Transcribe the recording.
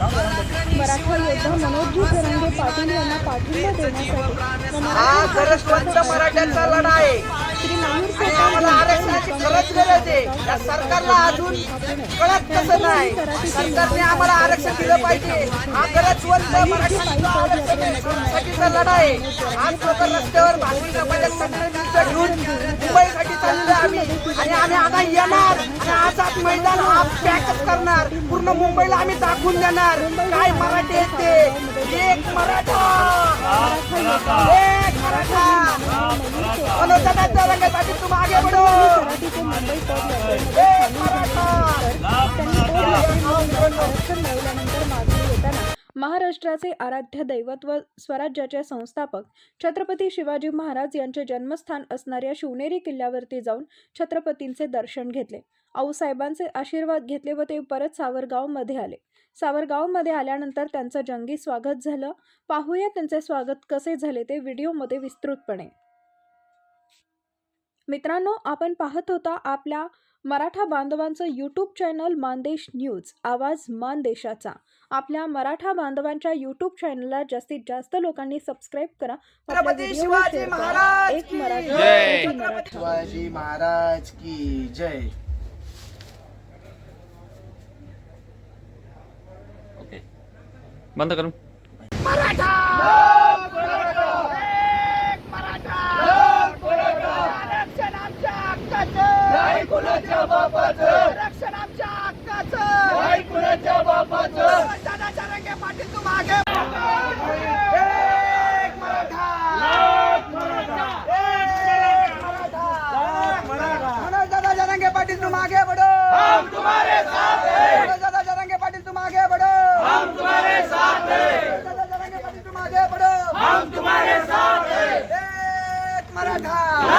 मराठा योद्धा मनोजी जरांगे पाटील यांना पाठिंबा देण्यासाठी व गरजवंत मराठ्यांचा लढा आहे. आणि आम्हाला आरक्षणाची खरंच गरज आहे या सरकारला अजून कळत कसं नाही. सरकारने आम्हाला आरक्षण दिलं पाहिजे. हा मराठ्यांचा आरक्षणासाठीचा लढा आहे. आज लोक रस्त्यावर भाकरी संघटनेचं घेऊन मुंबईसाठी चाललो आम्ही. आणि आम्ही आता येणार. आणि आझाद मैदान हा पॅकच करणार. पूर्ण मुंबईला आम्ही दाखवून देणार. काय मराठी आहेत ते? एक मराठा. एक मराठा. मुंबई पद यात्रेमध्ये एक मराठा. महाराष्ट्राचे आराध्य दैवत व स्वराज्याचे संस्थापक छत्रपती शिवाजी महाराज यांचे जन्मस्थान असणाऱ्या शिवनेरी किल्ल्यावरती जाऊन छत्रपतींचे दर्शन घेतले. आऊसाहेबांचे आशीर्वाद घेतले व ते परत सावरगावमध्ये आले. सावरगावमध्ये आल्यानंतर त्यांचं जंगी स्वागत झालं. पाहूया त्यांचे स्वागत कसे झाले ते व्हिडिओमध्ये विस्तृतपणे. मित्रांनो आपण पाहत होता आपल्या मराठा बांधवांचं यूट्यूब चॅनल मानदेश न्यूज आवाज मानदेशाचा. आपल्या मराठा बांधवांच्या यूट्यूब चॅनलला जास्तीत जास्त लोकांनी सबस्क्राईब करा. शिवाजी करा. महाराज एक की मराठा जय. एक मराठा. शिवाजी महाराज की जय! ओके बंद करून. आरक्षण आमच्या हक्काचं नाही कुणाच्या बापाचं. आरक्षण आमच्या हक्काचं. नाही कुणाच्या बापाचं. दादा जरांगे पाटील तू मागे पाटील तुम आगे बढ़ो हम तुम्हारे साथ हैं. मनोज दादा जरांगे पाटील तुम आगे बढ़ो हम तुम्हारे साथ हैं. दादा जरांगे पाटील तुम आगे बढ़ो हम तुम्हारे साथ हैं. एक मराठा.